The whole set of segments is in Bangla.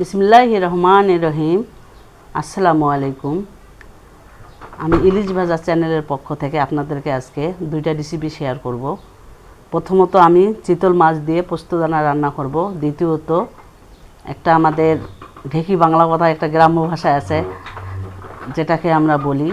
বিসমিল্লাহ রহমান রহিম আসসালামু আলাইকুম আমি ইলিশ ভাজা চ্যানেলের পক্ষ থেকে আপনাদেরকে আজকে দুইটা রেসিপি শেয়ার করব। প্রথমত আমি চিতল মাছ দিয়ে পোস্তদানা রান্না করব। দ্বিতীয়ত, একটা আমাদের ঢেকি বাংলা কথা একটা গ্রাম্য ভাষায় আছে, যেটাকে আমরা বলি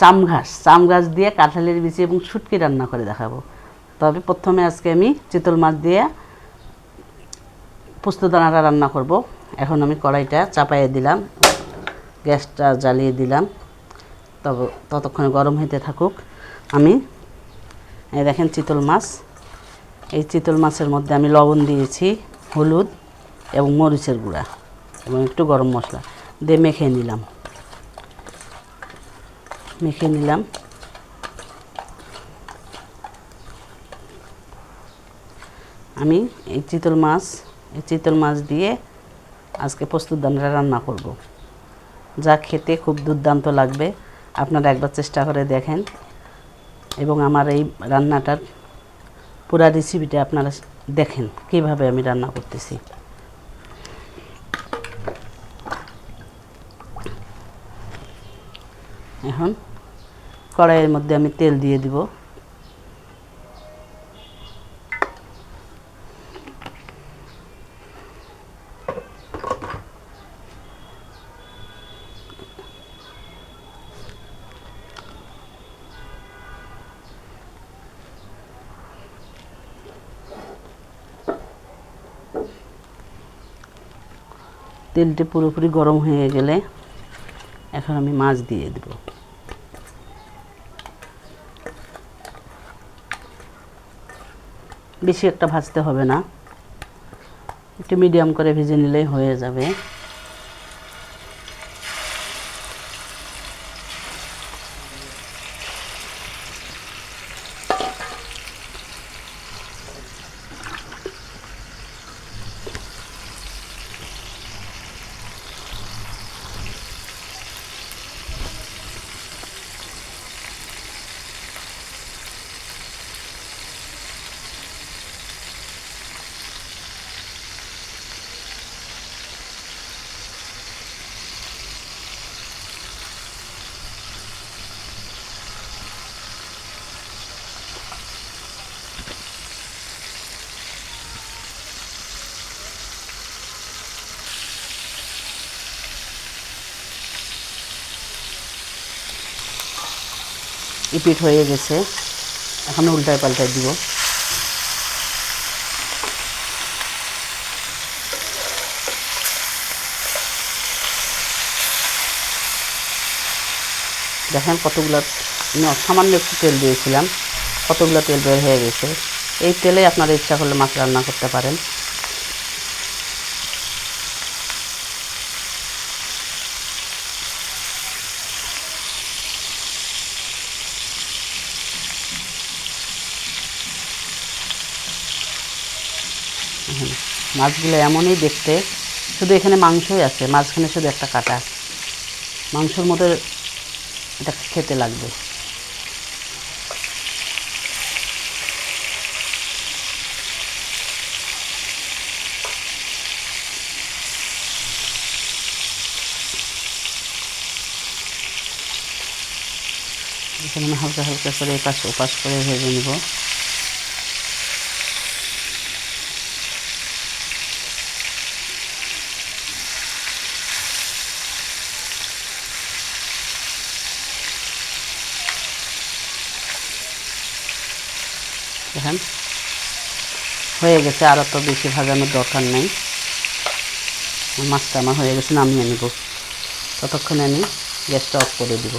চাম ঘাস চাম ঘাস দিয়ে কাঁঠালের বিচি এবং শুটকি রান্না করে দেখাবো। তবে প্রথমে আজকে আমি চিতল মাছ দিয়ে পোস্তদানাটা রান্না করব। এখন আমি কড়াইটা চাপাইয়ে দিলাম, গ্যাসটা জ্বালিয়ে দিলাম। তবে ততক্ষণে গরম হইতে থাকুক। আমি, এই দেখেন চিতল মাছ। এই চিতল মাছের মধ্যে আমি লবণ দিয়েছি, হলুদ এবং মরিচের গুঁড়া এবং একটু গরম মশলা দিয়ে মেখে নিলাম। মেখে নিলাম। আমি এই চিতল মাছ, এই চিতল মাছ দিয়ে আজকে প্রস্তুত দানাটা রান্না করব। যা খেতে খুব দুর্দান্ত লাগবে। আপনারা একবার চেষ্টা করে দেখেন। এবং আমার এই রান্নাটার পুরা রেসিপিটা আপনারা দেখেন, কীভাবে আমি রান্না করতেছি। এখন কড়াইয়ের মধ্যে আমি তেল দিয়ে দিব। তেলটি পুরোপুরি গরম হয়ে গেলে এখন আমি মাছ দিয়ে দেব। বেশি একটা ভাজতে হবে না। একটু মিডিয়াম করে ভেজে নিলেই হয়ে যাবে। ইপিট হয়ে গেছে। এখন উল্টায় পাল্টায় দিব। দেখেন কতগুলো সামান্য একটু তেল দিয়েছিলাম, কতগুলো তেল বের হয়ে গেছে। এই তেলে আপনারা ইচ্ছা করলে মাছ রান্না করতে পারেন। মাছগুলো এমনই দেখতে, শুধু এখানে মাংসই আছে, মাঝখানে শুধু একটা কাটা। মাংসর মতো এটা খেতে লাগবে। এখানে হালকা হালকা করে এপাশ ওপাশ করে ভেজে নিব। দেখেন। হয়ে গেছে, আর তো বেশি ভাজানোর দরকার নেই। মাছটা আমার হয়ে গেছে, নামিয়ে নেব। ততক্ষণে আমি গ্যাসটা অফ করে দিব।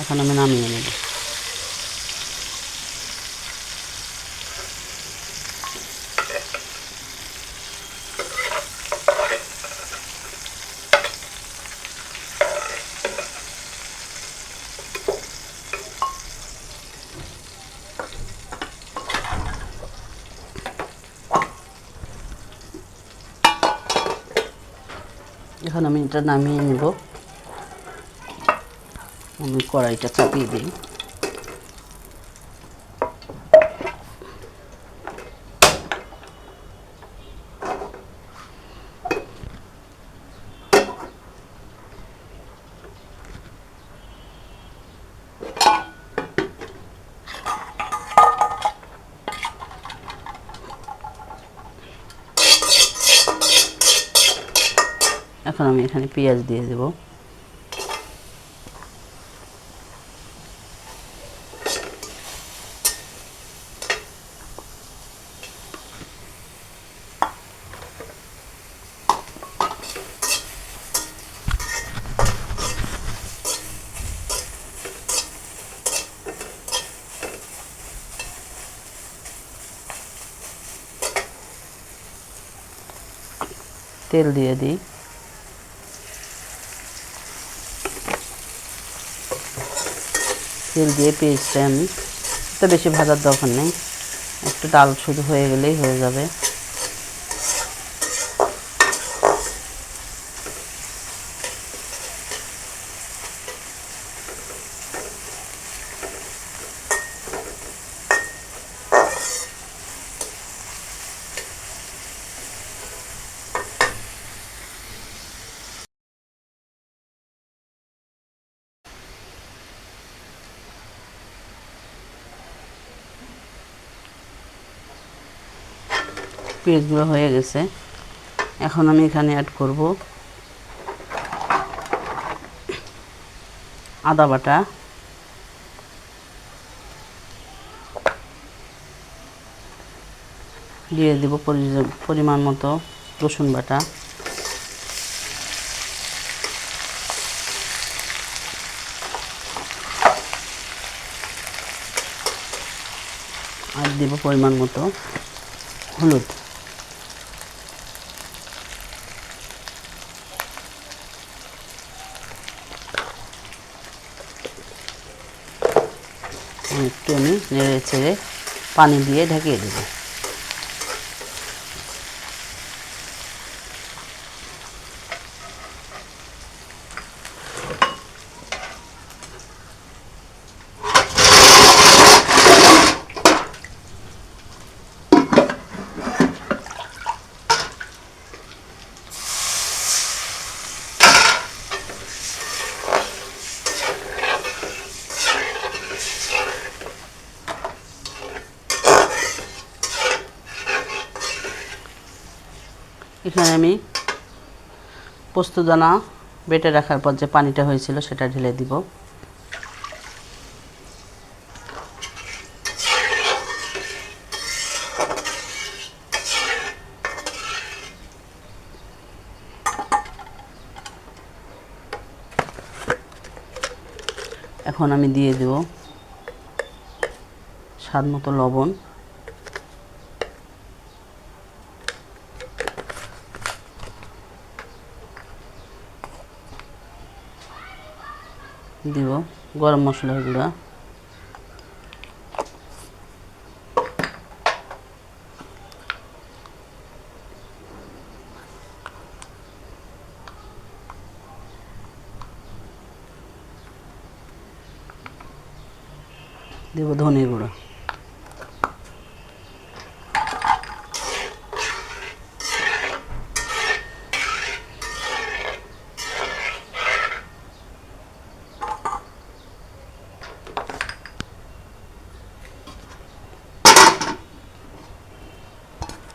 এখন আমি নামিয়ে নেব এখন আমি এটা নামিয়ে নেব। আমি কড়াইটা চাপিয়ে দিই। এখন আমি এখানে পেঁয়াজ দিয়ে দেব। তেল দিয়ে দিই। তেল দিয়ে পেঁয়াজটা আমি। তো বেশি ভাজার দরকার নেই। একটু ডাল শুধু হয়ে গেলেই হয়ে যাবে। পেঁয়াজগুলো হয়ে গেছে। এখন আমি এখানে অ্যাড করব আদা বাটা। দিয়ে দেব পরি- পরিমাণ মতো রসুন বাটা। আর দেব পরিমাণ মতো হলুদ। একটু আমি নেড়ে ছেড়ে পানি দিয়ে ঢেকে দেব। এখানে আমি পোস্তদানা বেটে রাখার পর যে পানিটা হয়েছিল সেটা ঢেলে দিব। এখন আমি দিয়ে দেব স্বাদ মতো লবণ দিব গরম মশলার গুঁড়া। দেব ধনে গুঁড়ো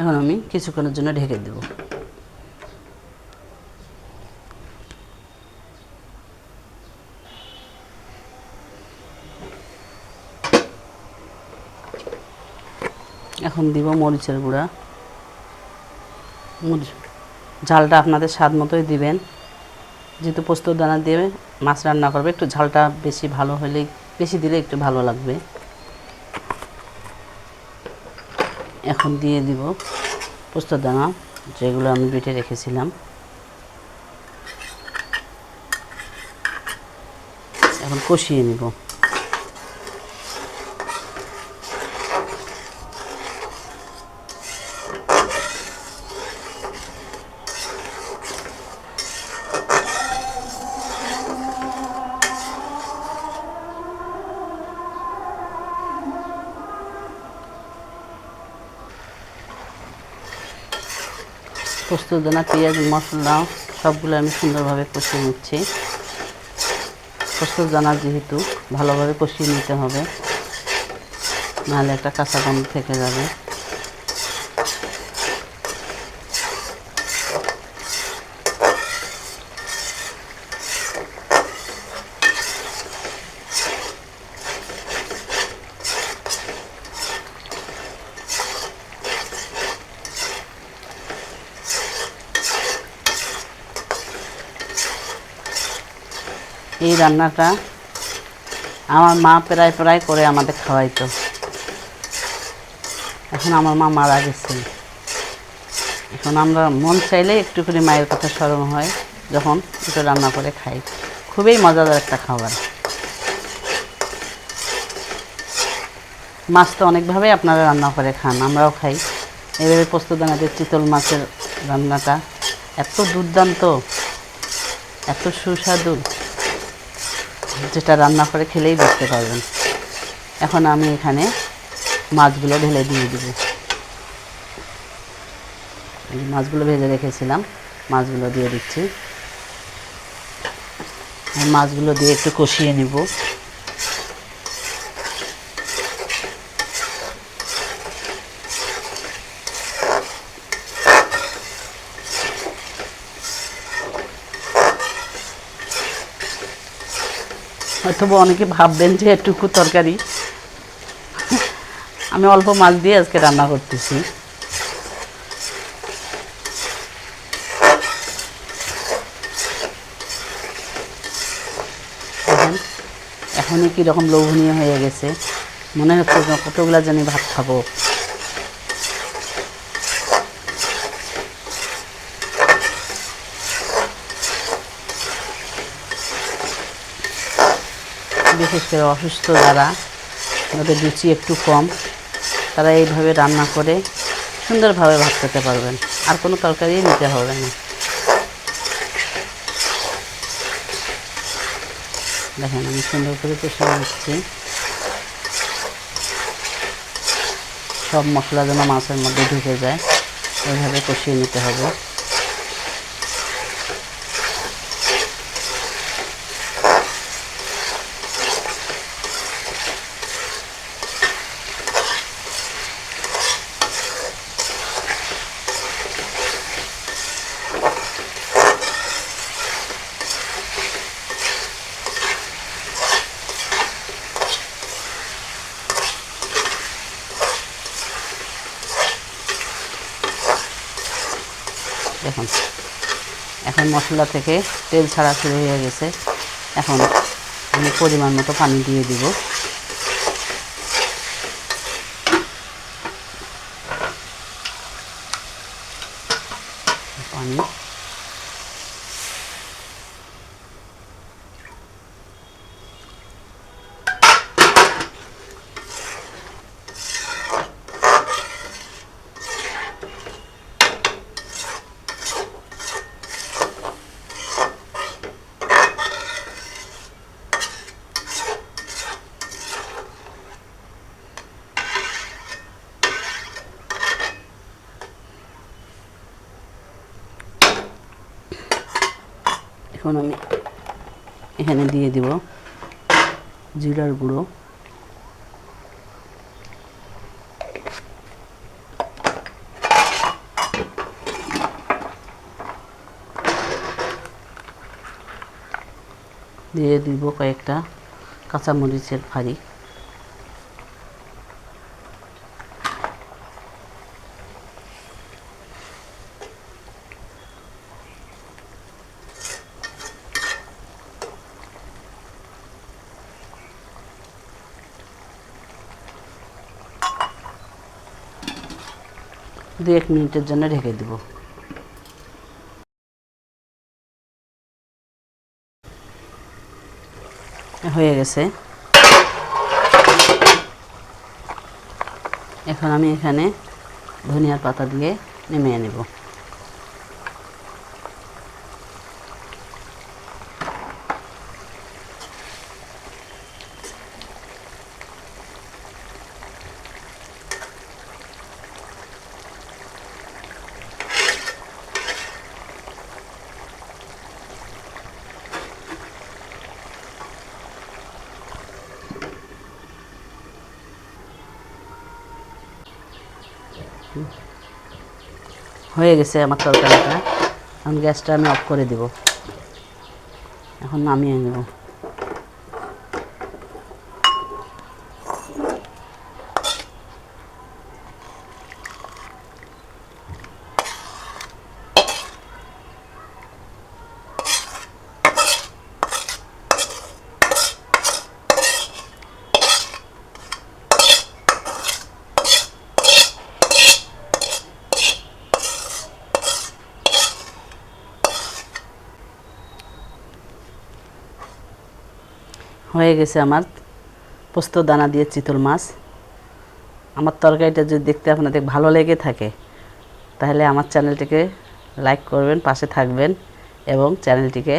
এখন আমি কিছুক্ষণের জন্য ঢেকে দেব। এখন দিব মরিচের গুঁড়া। ঝালটা আপনাদের স্বাদ মতোই দিবেন। যেহেতু পোস্ত দানা দিয়ে মাছ রান্না করবে, একটু ঝালটা বেশি ভালো হলে, বেশি দিলে একটু ভালো লাগবে। এখন দিয়ে দিব পোস্ত দানা যেগুলো আমি বেটে রেখেছিলাম। এখন কষিয়ে নিব। পোস্তদানা পেঁয়াজ, মশলা, সবগুলো আমি সুন্দরভাবে কষিয়ে নিচ্ছি। পোস্তদানা যেহেতু, ভালোভাবে কষিয়ে নিতে হবে। নাহলে একটা কাঁচা গন্ধ থেকে যাবে। এই রান্নাটা আমার মা প্রায় প্রায় করে আমাদের খাওয়াইতো। এখন আমার মা মারা গেছে। এখন আমরা মন চাইলে একটু করে মায়ের কথা স্মরণ হয়, যখন একটু রান্না করে খাই। খুবই মজাদার একটা খাবার। মাছ তো অনেকভাবেই আপনারা রান্না করে খান, আমরাও খাই। এভাবে পোস্তদানাতে চিতল মাছের রান্নাটা এত দুর্দান্ত, এত সুস্বাদু। যেটা রান্না করে খেলেই বুঝতে পারবেন। এখন আমি এখানে মাছগুলো ঢেলে দিয়ে দিব। মাছগুলো ভেজে রেখেছিলাম, মাছগুলো দিয়ে দিচ্ছি। মাছগুলো দিয়ে একটু কষিয়ে নিব। হয়তো অনেকে ভাববেন যে এটুকু তরকারি। আমি অল্প মাছ দিয়ে আজকে রান্না করতেছি। এখনই কীরকম লোভনীয় হয়ে গেছে। মনে হচ্ছে কতগুলা জানি ভাত খাব। বিশেষ করে অসুস্থ যারা যাদের রুচি একটু কম, তারা এইভাবে রান্না করে সুন্দরভাবে ভাত খেতে পারবেন। আর কোনো তরকারি নিতে হবে না। দেখেন, আমি সুন্দর করে কষিয়ে নিচ্ছি। সব মশলা যেন মাছের মধ্যে ঢুকে যায়, ওইভাবে কষিয়ে নিতে হবে দেখুন এখন মশলা থেকে তেল ছাড়া শুরু হয়ে গেছে। এখন আমি পরিমাণ মতো পানি দিয়ে দিব পানি এখন আমি এখানে দিয়ে দিব জিরার গুঁড়ো। দিয়ে দিব কয়েকটা কাঁচামরিচের ফাড়ি। দু এক মিনিটের জন্য ঢেকে দিব। হয়ে গেছে। এখন আমি এখানে ধনিয়ার পাতা দিয়ে নেমে নেব। হয়ে গেছে আমার তরকারিটা। এখন গ্যাসটা আমি অফ করে দিব। এখন নামিয়ে নেব। হয়ে গেছে আমার। পোস্ত, দানা দিয়ে চিতল মাছ। আমার তরকারিটা যদি দেখতে আপনাদের ভালো লেগে থাকে, তাহলে আমার চ্যানেলটিকে লাইক করবেন, পাশে থাকবেন এবং চ্যানেলটিকে